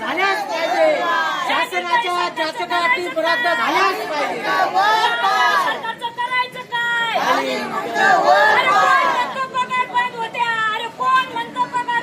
झाल्याच पाहिजे. शासनाच्या अटी रद्द झाल्याच पाहिजे. सरकारचं करायचं काय अरे कोण म्हणतं पगार बंद अरे कोण म्हणतं पगार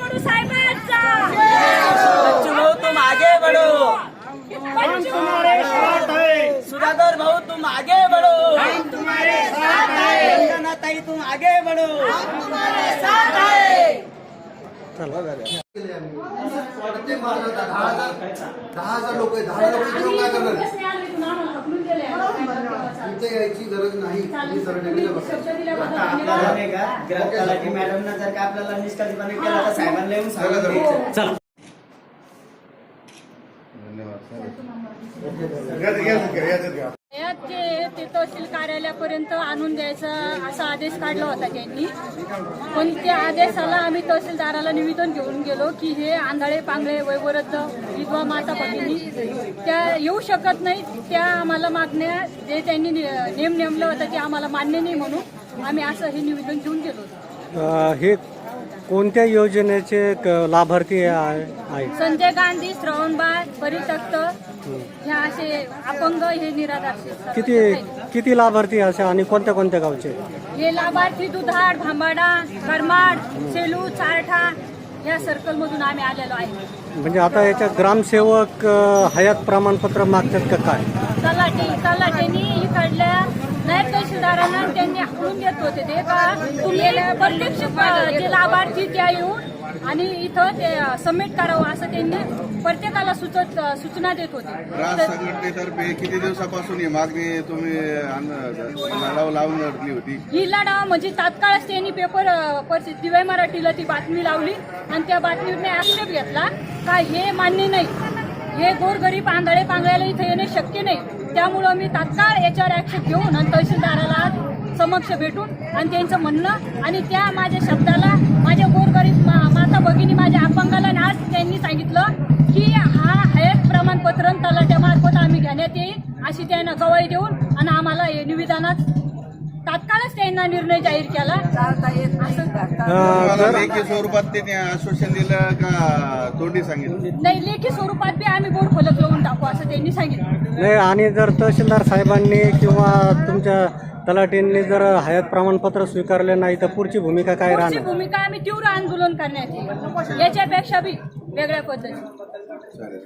कडू साहेबांचा बच्चू भाऊ तुम आगे बढ़ो बच्चू. सुधाकर भाऊ तुम आगे बढ़ो वंदना ताई तुम आगे बढ़ो प्रत्येक माणसाला दहा हजार दहा हजार लोक आहेत. दहा लोक घेऊन काय करणार? इथे यायची गरज नाही. तुम्ही बसा. मॅडम जर का आपल्याला निष्काळजीपणे केला तर साहेबांना येऊन ते तहसील कार्यालयापर्यंत आणून द्यायचा असा आदेश काढला होता त्यांनी पण त्या आदेशाला आम्ही तहसीलदाराला निवेदन घेऊन गेलो की हे आंधळे पांगळे वयवरद्ध विधवा माता भगिनी त्या येऊ शकत नाही त्या आम्हाला मागण्या जे त्यांनी नेम नेमलं होतं ते आम्हाला मान्य नाही म्हणून आम्ही असं हे निवेदन घेऊन गेलो हे कोणत्या योजनेचे क- लाभार्थी आहे आहेत? संजय गांधी श्रवणबाळ परितक्त ह्या असे अपंग हे निराधार. किती किती लाभार्थी असे आणि कोणत्या कोणत्या गावचे हे लाभार्थी दुधाड भांबाडा करमाड सेलू चारठा या सर्कल मधून आम्ही आलेलो आहे म्हणजे आता याच्या ग्रामसेवक अ, हयात प्रमाणपत्र मागतात का काय तलाठी तलाट्यांनी इकडल्या नायब तहसीलदारांना त्यांनी हाकलून देत होते. ते का तुम्ही प्रत्यक्ष जे लाभार्थी त्या येऊन आणि इथं ते सबमिट करावं असं त्यांनी प्रत्येकाला सुचत सूचना देत होते. राज तर- संघटनेतर्फे किती दिवसापासून ही मागणी तुम्ही आण- लढाव लावून धरली होती. ही लढा म्हणजे तात्काळच त्यांनी पेपर अ, दिवाय मराठीला ती बातमी लावली आणि त्या बातमीने आक्षेप घेतला का हे मान्य नाही. हे गोरगरीब आंधळे पांगळ्याला इथे येणे शक्य नाही. त्यामुळं मी तात्काळ याच्यावर ॲक्शन घेऊन आणि तहसीलदाराला समक्ष भेटून आणि त्यांचं म्हणणं आणि त्या माझ्या शब्दाला माझ्या गोरगरीब मा- माता भगिनी माझ्या अपंगाला आणि आज त्यांनी सांगितलं की हा हयात प्रमाणपत्र तलाट्यामार्फत आम्ही घेण्यात येईल अशी त्यांना गवाई देऊन आणि आम्हाला हे निवेदनात तात्काळच त्यांना निर्णय जाहीर केला. लेखी स्वरूपात त्यांनी आश्वासन दिलं का तोंडी सांगितलं? नाही लेखी स्वरूपात बी आम्ही बोर्ड फलक लावून टाकू असं त्यांनी सांगितलं. नाही आणि जर तहसीलदार साहेबांनी किंवा तुमच्या तलाठींनी जर हयात प्रमाणपत्र स्वीकारले नाही तर पुढची भूमिका काय पुढची राहणार? भूमिका आम्ही तीव्र आंदोलन करण्यात येईल. याच्यापेक्षा बी वेगळ्या पद्धती. चालेल.